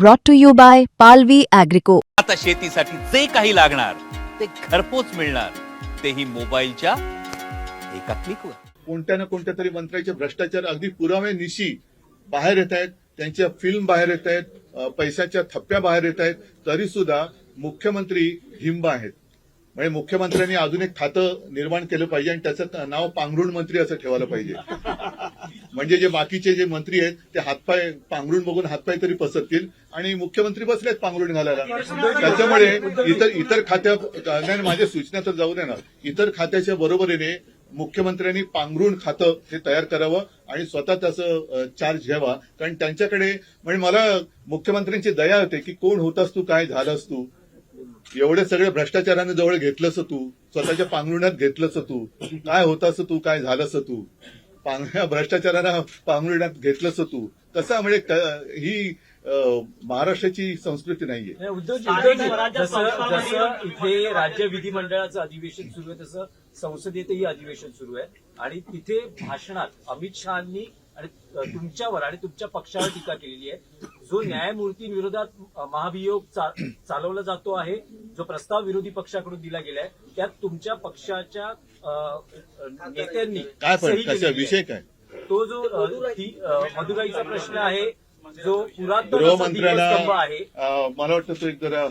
brought to you by Palvi Agrico. आता शेतीसाठी जे काही लागणार ते घरपोच मिळणार. तेही मोबाईलच्या एका क्लिकवर कोणत्या ना कोणत्या तरी मंत्र्याचे भ्रष्टाचार अगदी पुरावे निशी बाहेर येत आहेत त्यांच्या फिल्म बाहेर येत आहेत पैशाच्या थप्प्या बाहेर येत आहेत तरी सुद्धा मुख्यमंत्री हिंब आहेत. म्हणजे मुख्यमंत्र्यांनी अजून एक खातं निर्माण केलं पाहिजे आणि त्याचं नाव पांघरुण मंत्री असं ठेवायला पाहिजे. म्हणजे जे बाकीचे जे मंत्री आहेत ते हातपाय पांघरून बघून हातपाय तरी पसरतील आणि मुख्यमंत्री बसलेत पांघरून घालायला. त्याच्यामुळे इतर इतर खात्या नाही, माझ्या सूचना तर जाऊ दे ना. इतर खात्याच्या बरोबरीने मुख्यमंत्र्यांनी पांघरून खातं हे तयार करावं आणि स्वतः त्याचं चार्ज घ्यावा. कारण त्यांच्याकडे म्हणजे मला मुख्यमंत्र्यांची दया होते की कोण होतास तू काय झालास तू? एवढे सगळे भ्रष्टाचाराने जवळ घेतलंस तू. स्वतःच्या पांघरुणात घेतलंस तू. काय होतास तू काय झालंस तू? भ्रष्टाचारानं पांघरुणात घेतलंस तू. तसं म्हणजे ही महाराष्ट्राची संस्कृती नाहीये. जसं इथे राज्य विधिमंडळाचं अधिवेशन सुरू आहे तसं संसदेतही अधिवेशन सुरू आहे. आणि तिथे भाषणात अमित शहानी आणि तुमच्यावर आणि तुमच्या पक्षावर टीका केलेली आहे. जो न्यायमूर्तींविरोधात महाभियोग चा- चालवला जातो आहे जो प्रस्ताव विरोधी पक्षाकडून दिला गेलाय त्यात तुमच्या पक्षाच्या नेत्यांनी. विषय काय? तो जो मधुराईचा प्रश्न आहे जो स्तंभ आहे. मला वाटतं तो एक जरा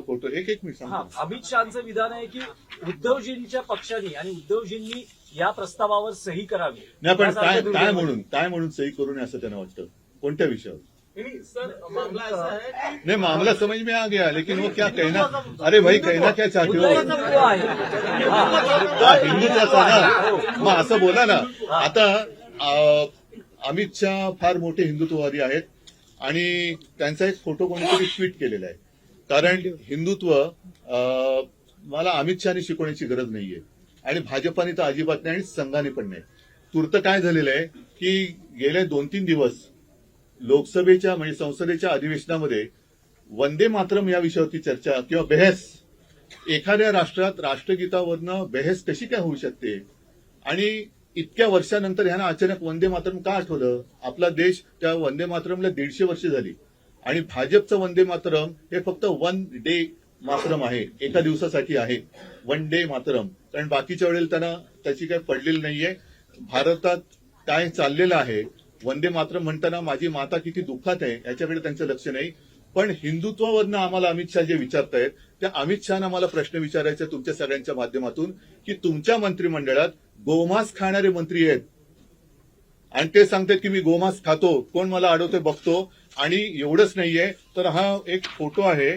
फोटो एक एक मी सांगतो. अमित शहाचं विधान आहे की उद्धवजींच्या पक्षाने आणि उद्धवजींनी या प्रस्तावावर सही करावी. नाही पण काय काय म्हणून काय म्हणून सही करू नये असं त्यांना वाटतं? कोणत्या विषयावर? सर मामला ऐसा है कि नहीं मामला समझ में आ गया लेकिन वो क्या कहना अरे भाई कहना क्या चाहते हो? हिंदुत्वाचा ना? मग असं बोला ना. आता अमित शहा फार मोठे हिंदुत्ववादी आहेत आणि त्यांचा एक फोटो कोणीतरी ट्विट केलेला आहे. कारण हिंदुत्व मला अमित शहानी शिकवण्याची गरज नाहीये. आणि भाजपाने तर अजिबात नाही आणि संघाने पण नाही. तूर्त काय झालेलं आहे की गेले दोन तीन दिवस लोकसभेच्या म्हणजे संसदेच्या अधिवेशनामध्ये वंदे मातरम या विषयावरती चर्चा किंवा बहस एखाद्या राष्ट्रात राष्ट्रगीतावरनं बहस कशी काय होऊ शकते? आणि इतक्या वर्षानंतर ह्यांना अचानक वंदे मातरम का आठवलं? आपला देश त्या वंदे मातरमला दीडशे वर्ष झाली. आणि भाजपचं वंदे मातरम हे फक्त वन डे मातरम आहे एका दिवसासाठी आहे. वन डे मातरम. कारण बाकीच्या वेळेला त्यांना त्याची काही पडलेली नाहीये. भारतात काय चाललेलं आहे वंदे मातरम म्हणताना माझी माता किती दुःखात आहे याच्याकडे त्यांचं लक्ष नाही. पण हिंदुत्वावरनं आम्हाला अमित शहा जे विचारतायत त्या अमित शहानं आम्हाला प्रश्न विचारायचे तुमच्या सगळ्यांच्या माध्यमातून की तुमच्या मंत्रिमंडळात गोमांस खाणारे मंत्री आहेत. आणि ते सांगतात की मी गोमांस खातो कोण मला अडवते बघतो आणि एवढंच नाहीये. तर हा एक फोटो आहे.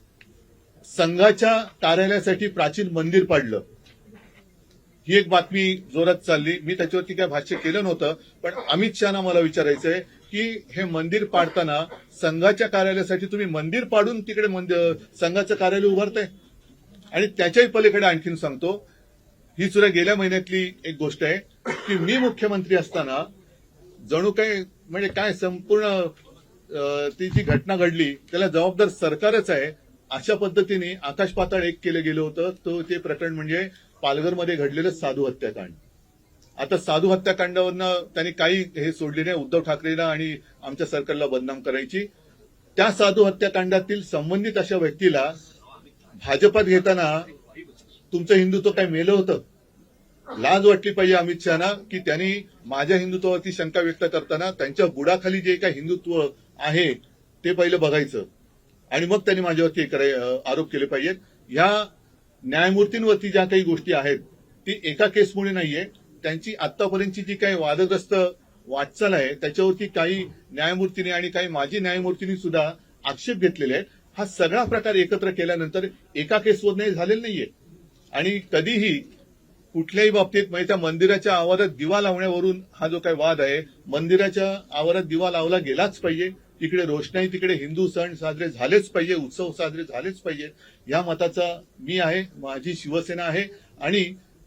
संघाच्या कार्यालयासाठी प्राचीन मंदिर पाडलं. ही एक बातमी जोरात चालली. मी त्याच्यावरती काय भाष्य केलं नव्हतं पण अमित शहाना मला विचारायचंय की हे मंदिर पाडताना संघाच्या कार्यालयासाठी तुम्ही मंदिर पाडून तिकडे संघाचं कार्यालय उभारताय? आणि त्याच्याही पलीकडे आणखीन सांगतो ही सुद्धा गेल्या महिन्यातली एक गोष्ट आहे की मी मुख्यमंत्री असताना जणू काही म्हणजे काय संपूर्ण ती जी घटना घडली त्याला जबाबदार सरकारच आहे. अशा पद्धतीने आकाश पाताळ एक केलं गेलं होतं. तो ते प्रकरण म्हणजे पालघरमध्ये घडलेलं साधू हत्याकांड. आता साधू हत्याकांडावरनं त्यांनी काही हे सोडले नाही उद्धव ठाकरेला आणि आमच्या सरकारला बदनाम करायची. त्या साधू हत्याकांडातील संबंधित अशा व्यक्तीला भाजपात घेताना तुमचं हिंदुत्व काय मेलं होतं? लाज वाटली पाहिजे अमित शहाना की त्यांनी माझ्या हिंदुत्वावरती शंका व्यक्त करताना त्यांच्या बुडाखाली जे काही हिंदुत्व आहे ते पहिलं बघायचं. आणि मग त्यांनी माझ्यावरती आरोप केले पाहिजेत. ह्या न्यायमूर्तींवरती ज्या काही गोष्टी आहेत ती एका केसमुळे नाहीये. त्यांची आतापर्यंतची जी काही वादग्रस्त वाटचाल आहे त्याच्यावरती काही न्यायमूर्तीने आणि काही माजी न्यायमूर्तींनी सुद्धा आक्षेप घेतलेले आहेत. हा सगळा प्रकार एकत्र केल्यानंतर एका केसवर नाही झालेला नाहीये. आणि कधीही कुठल्याही बाबतीत म्हणजे त्या मंदिराच्या आवारात दिवा लावण्यावरून हा जो काही वाद आहे मंदिराच्या आवारात दिवा लावला गेलाच पाहिजे. तिकडे रोषणाई तिकडे हिंदू सण साजरे झालेच पाहिजे उत्सव साजरे झालेच पाहिजे. या मताचा मी आहे माझी शिवसेना आहे आणि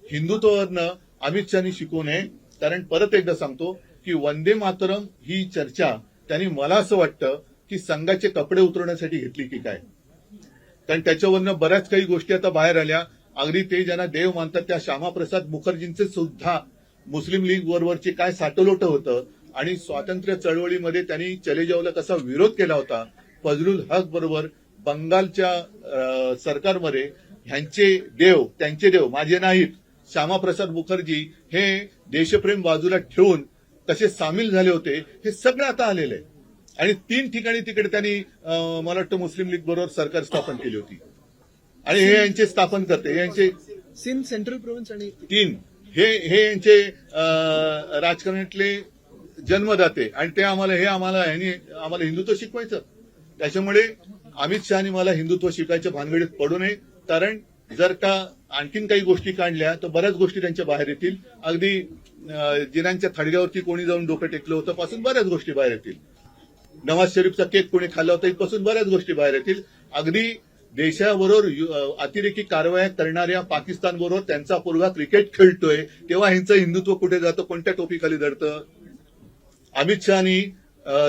हिंदुत्वावरनं अमित शहानी शिकू नये. कारण परत एकदा सांगतो की वंदे मातरम ही चर्चा त्यांनी मला असं वाटतं की संघाचे कपडे उतरवण्यासाठी घेतली की काय. कारण त्याच्यावरनं बऱ्याच काही गोष्टी आता बाहेर आल्या. अगदी ते ज्यांना देव मानतात त्या श्यामाप्रसाद मुखर्जींचे सुद्धा मुस्लिम लीग बरोबरचे काय साटोलोट होतं आणि स्वातंत्र्य चळवळीमध्ये त्यांनी चले जावला कसा विरोध केला होता फजलुल हक बरोबर बंगालच्या सरकारमध्ये ह्यांचे देव त्यांचे देव माझे नाहीत श्यामाप्रसाद मुखर्जी हे देशप्रेम बाजूला ठेवून कसे सामील झाले होते हे सगळं आता आलेलं आहे. आणि तीन ठिकाणी तिकडे त्यांनी मला वाटतं मुस्लिम लीग बरोबर सरकार स्थापन केली होती. आणि हे यांचे स्थापन करते हे यांचे सिंध सेंट्रल प्रोव्हिन्स आणि तीन हे हे यांचे राजकारणातले जन्मदाते. आणि ते आम्हाला हे आम्हाला यांनी आम्हाला हिंदुत्व शिकवायचं. त्याच्यामुळे अमित शहानी मला हिंदुत्व शिकायच्या भानगडीत पडू नये. कारण जर का आणखीन काही गोष्टी काढल्या तर बऱ्याच गोष्टी त्यांच्या बाहेर येतील. अगदी जिनांच्या थडग्यावरती कोणी जाऊन डोकं टेकलं होतं पासून बऱ्याच गोष्टी बाहेर येतील. नवाज शरीफचा केक कोणी खाल्ला होता इथपासून बऱ्याच गोष्टी बाहेर येतील. अगदी देशाबरोबर अतिरेकी कारवाया करणाऱ्या पाकिस्तान बरोबर त्यांचा पोरगा क्रिकेट खेळतोय तेव्हा ह्यांचं हिंदुत्व कुठे जातं कोणत्या टोपीखाली दडतं अमित शहानी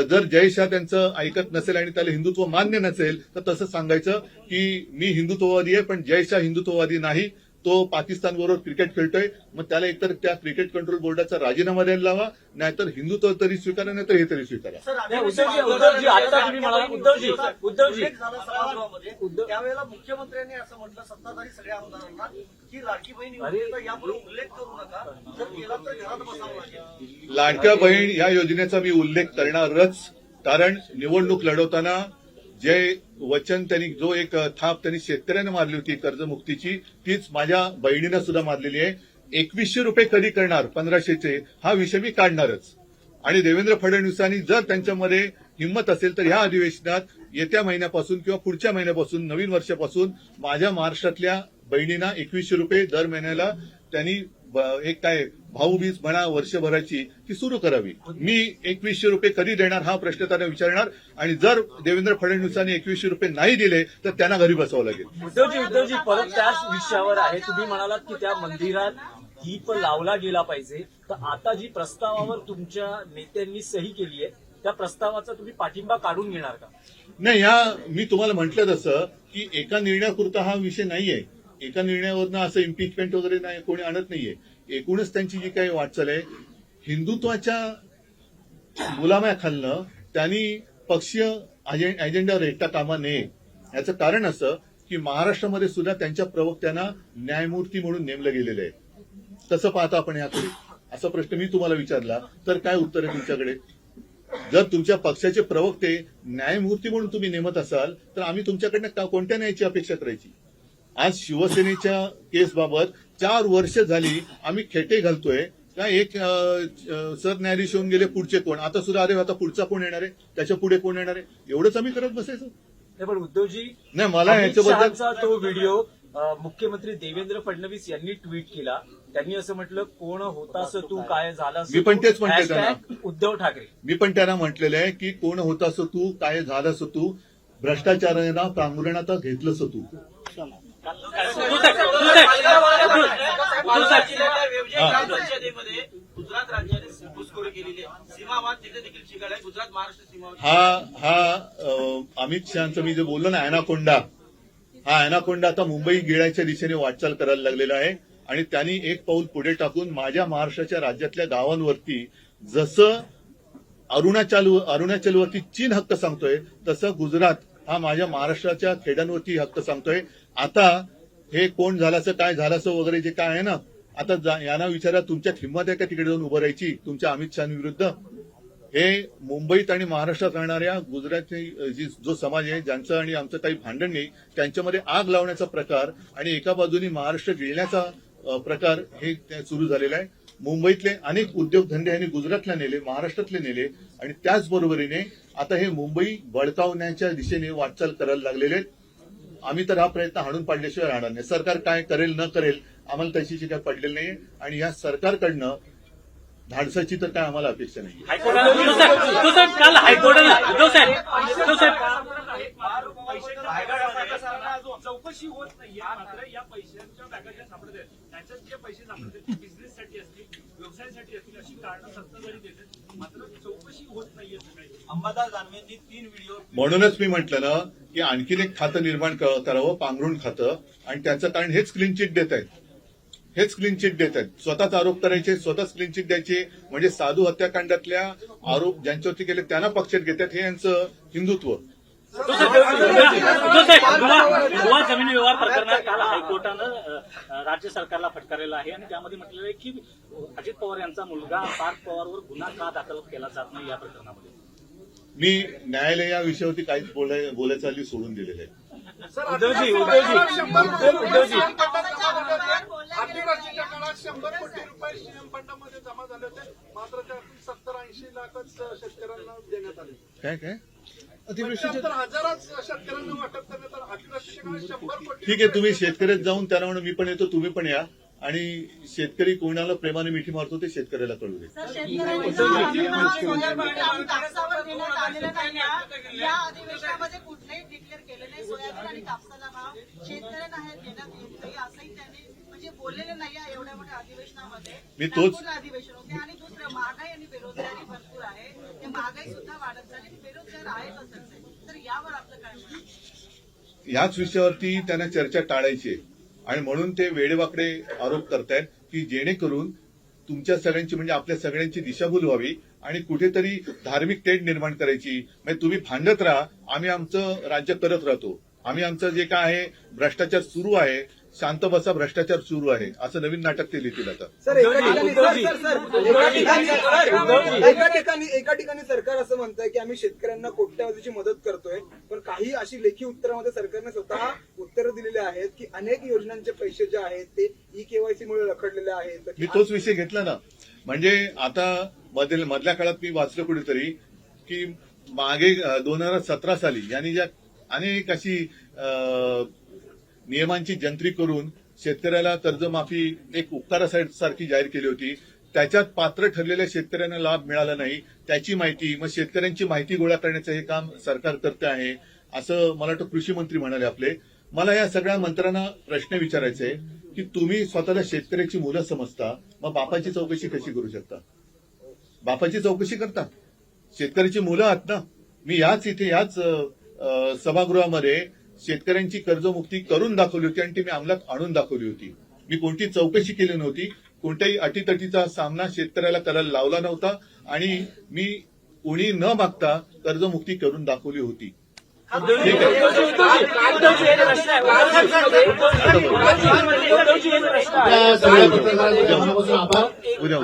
जर जय शाह त्यांचं ऐकत नसेल आणि त्याला हिंदुत्व मान्य नसेल तर तसं सांगायचं की मी हिंदुत्ववादी आहे पण जय शाह हिंदुत्ववादी नाही. तो पाकिस्तान बरोबर क्रिकेट खेळतोय. मग त्याला एकतर त्या क्रिकेट कंट्रोल बोर्डाचा राजीनामा द्यायला लावा नाहीतर हिंदुत्व तरी स्वीकारा नाही तर हे तरी स्वीकारा. उद्धवजी उद्धवजी आता तुम्ही म्हणाला उद्धवजी त्यावेळेला मुख्यमंत्र्यांनी असं म्हटलं सत्ताधारी सगळ्या आमदारांना लाडकी बहीण अरे. योजनेचा यापुढे उल्लेख करू नका. जर केला तर घरात बसावं लागेल. लाडक्या बहीण या योजनेचा मी उल्लेख करणारच कारण निवडणूक लढवताना जे वचन त्यांनी जो एक थाप त्यांनी शेतकऱ्यांना मारली होती कर्जमुक्तीची तीच माझ्या बहिणीनं सुद्धा मारलेली आहे. एकवीसशे रुपये कधी करणार? पंधराशेचे. हा विषय मी काढणारच. आणि देवेंद्र फडणवीसांनी जर त्यांच्यामध्ये हिंमत असेल तर ह्या अधिवेशनात येत्या महिन्यापासून किंवा पुढच्या महिन्यापासून नवीन वर्षापासून माझ्या महाराष्ट्रातल्या बहिणींना एकवीसशे रुपये दर महिन्याला त्यांनी एक काय भाऊबीज म्हणा वर्षभराची ती सुरू करावी. मी एकवीसशे रुपये कधी देणार हा प्रश्न त्यांना विचारणार. आणि जर देवेंद्र फडणवीसांनी एकवीसशे रुपये नाही दिले तर त्यांना घरी बसावं लागेल. उद्धवजी उद्धवजी परत त्याच विषयावर आहे. तुम्ही म्हणालात की त्या मंदिरात दीप लावला गेला पाहिजे. तर आता जी प्रस्तावावर तुमच्या नेत्यांनी सही केली आहे त्या प्रस्तावाचा तुम्ही पाठिंबा काढून घेणार का? नाही ह्या मी तुम्हाला म्हटलं तसं की एका निर्णयापुरता हा विषय नाहीये. एका निर्णयावरनं असं इम्पिचमेंट वगैरे नाही कोणी आणत नाहीये. एकूणच त्यांची जी काही वाटचाल आहे हिंदुत्वाच्या गुलाम्याखालनं त्यांनी पक्षीय अजेंड्यावर एकटा कामा नये. याचं कारण असं की महाराष्ट्रामध्ये सुद्धा त्यांच्या प्रवक्त्यांना न्यायमूर्ती म्हणून नेमलं गेलेलं आहे. कसं पाहता आपण याकडे. असा प्रश्न मी तुम्हाला विचारला तर काय उत्तर आहे तुमच्याकडे? जर तुमच्या पक्षाचे प्रवक्ते न्यायमूर्ती म्हणून तुम्ही नेमत असाल तर आम्ही तुमच्याकडनं कोणत्या न्यायाची अपेक्षा करायची? आज शिवसेनेच्या केसबाबत चार वर्ष झाली आम्ही खेटे घालतोय. का एक सरन्यायाधीश होऊन गेले पुढचे कोण? आता सुद्धा अरे आता पुढचा कोण येणार आहे? त्याच्या पुढे कोण येणार आहे? एवढंच आम्ही करत बसायचं. नाही पण उद्धवजी नाही मला शहाचा तो व्हिडिओ मुख्यमंत्री देवेंद्र फडणवीस यांनी ट्विट केला. त्यांनी असं म्हटलं कोण होतास तू काय झालास मी पण? तेच Hashtag त्यांना. उद्धव ठाकरे. मी पण त्यांना म्हटलेलं आहे की कोण होतास तू काय झालास तू? भ्रष्टाचारांना प्रांगणात घेतलंस तू. गुजरात राज्याने घुसखोरी केलेली आहे सीमावाद तिथे देखील शिकायला गुजरात महाराष्ट्र सीमावाद हा हा अमित शहाचं मी जे बोललो ना अॅनाकोंडा. हा अॅनाकोंडा आता मुंबई गिळायच्या दिशेने वाटचाल करायला लागलेला आहे. आणि त्यांनी एक पाऊल पुढे टाकून माझ्या महाराष्ट्राच्या राज्यातल्या गावांवरती जसं अरुणाचल अरुणाचलवरती चीन हक्क सांगतोय तसं गुजरात हा माझ्या महाराष्ट्राच्या खेड्यांवरती हक्क सांगतोय. आता हे कोण झाल्याचं काय झाल्याचं वगैरे जे काय आहे ना आता यांना विचारा तुमच्यात हिंमत आहे का तिकडे जाऊन उभं राहायची? तुमच्या अमित शहा विरुद्ध. हे मुंबईत आणि महाराष्ट्रात राहणाऱ्या गुजरातची जी जो समाज आहे ज्यांचं आणि आमचं काही भांडण नाही त्यांच्यामध्ये आग लावण्याचा प्रकार आणि एका बाजूनी महाराष्ट्र गिळण्याचा प्रकार हे सुरू झालेला आहे. मुंबईतले अनेक उद्योगधंदे यांनी गुजरातला नेले महाराष्ट्रातले नेले आणि त्याचबरोबरीने आता हे मुंबई बळकावण्याच्या दिशेने वाटचाल करायला लागलेले आहेत आम्ही तर हा प्रयत्न हाणून पाडल्याशिवाय राहणार नाही सरकार काय करेल न करेल आम्हाला त्याची काय पडलेली नाही आणि या सरकारकडनं धाडसाची तर काय आम्हाला अपेक्षा नाही चौकशी होत नाही मात्र या पैशांच्या बॅगा ज्या सापडत आहेत त्याच्यात जे पैसे सापडत आहेत बिझनेससाठी असतील व्यवसायासाठी असतील अशी कारणं सत्ताधारी देतात मात्र चौकशी होत नाहीये सगळ्याची अंबादास दानवेंनी तीन व्हिडिओ म्हणूनच मी म्हटलं ना की आणखीन एक खातं निर्माण करावं पांघरुण खातं. आणि त्याचं कारण हेच क्लीन चिट देत आहेत. हेच क्लीन चिट देत आहेत. स्वतःच आरोप करायचे स्वतःच क्लीन चिट द्यायचे. म्हणजे साधू हत्याकांडातल्या आरोप ज्यांच्यावरती केले त्यांना पक्षात घेतात. हे यांचं हिंदुत्व. गोवा जमीन व्यवहार प्रकरणात काल हायकोर्टानं राज्य सरकारला फटकारलेलं आहे आणि त्यामध्ये म्हटलेलं आहे की अजित पवार यांचा मुलगा पार्थ पवारवर गुन्हा का दाखल केला जात नाही या प्रकरणामध्ये? मी न्यायालय या विषयावरती काहीच बोलाय बोलायचं हल्ली सोडून दिलेलं आहे. उद्धवजी उद्धवजी उद्धवजी आदिवासीच्या काळात शंभर कोटी रुपये सीएम फंडामध्ये जमा झाले होते. मात्र त्यातून सत्तर ऐंशी लाखच शेतकऱ्यांना देण्यात आले. काय काय? कोटी ठीक आहे तुम्ही शेतकऱ्यात जाऊन त्याला म्हणून मी पण येतो तुम्ही पण या. आणि शेतकरी कोणाला प्रेमाने मिठी मारतो ते शेतकऱ्याला कळू दे. कापसावर देण्यात आलेलं नाही ना. या अधिवेशनामध्ये कुठलेही डिक्लेअर केले नाही. सोयाबीन आणि कापसाला भाव शेतकऱ्यांना देण्यात येत नाही. असंही त्यांनी म्हणजे बोललेले नाही आहे एवढ्या मोठ्या अधिवेशनामध्ये. मी तोच- याच विषयावरती त्यांना चर्चा टाळायची आहे. आणि म्हणून ते वेडेवाकडे आरोप करतायत की जेणेकरून तुमच्या सगळ्यांची म्हणजे आपल्या सगळ्यांची दिशाभूल व्हावी आणि कुठेतरी धार्मिक तेढ निर्माण करायची. म्हणजे तुम्ही भांडत राहा आम्ही आमचं राज्य करत राहतो. आम्ही आमचं जे काय आहे भ्रष्टाचार सुरू आहे शांत बसा भ्रष्टाचार सुरू आहे. असं नवीन नाटक ते लिहितील आता. सर एका ठिकाणी Uddhavji, sir, sir, sir, Uddhavji, एका ठिकाणी- उद्धवजी. एका ठिकाणी एका ठिकाणी सरकार असं म्हणतंय की आम्ही शेतकऱ्यांना कोट्यावधीची मदत करतोय पण काही अशी लेखी उत्तरामध्ये सरकारने स्वतः उत्तरं दिलेली आहेत की अनेक योजनांचे पैसे जे आहेत ते ई केवायसी मुळे रखडलेले आहेत. मी तोच विषय घेतला ना. म्हणजे आता मधील मधल्या काळात मी वाचलं कुठेतरी की मागे दोन हजार सतरा साली यांनी ज्या अनेक अशी अ, नियमांची जंत्री करून शेतकऱ्याला कर्जमाफी एक उपकारासारखी जाहीर केली होती. त्याच्यात पात्र ठरलेल्या शेतकऱ्यांना लाभ मिळाला नाही. त्याची माहिती मग शेतकऱ्यांची माहिती गोळा करण्याचं हे काम सरकार करते आहे असं मला वाटतं कृषी मंत्री म्हणाले आपले. मला या सगळ्या मंत्र्यांना प्रश्न विचारायचे आहे की तुम्ही स्वतःला शेतकऱ्याची मुलं समजता मग बापाची चौकशी कशी करू शकता? बापाची चौकशी करता? शेतकऱ्याची मुलं आहात ना? मी याच इथे याच सभागृहामध्ये शेतकऱ्यांची कर्जमुक्ती करून दाखवली होती आणि ती मी अंमलात आणून दाखवली होती. मी कोणती चौकशी केली नव्हती कोणत्याही अटीतटीचा सामना शेतकऱ्याला करायला लावला नव्हता आणि मी कोणी न मागता कर्जमुक्ती करून दाखवली होती. उद्या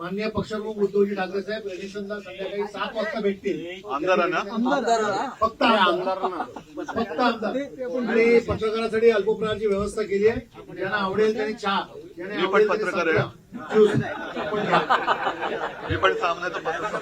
माननीय पक्षप्रमुख उद्धवजी ठाकरे साहेब एडिशनला संध्याकाळी सात वाजता भेटतील आमदारांना? फक्त आमदार फक्त आमदार. आणि पत्रकारासाठी अल्पप्रहारची व्यवस्था केली आहे. ज्यांना आवडेल त्यांनी चहा. पत्रकार पण पत्रकार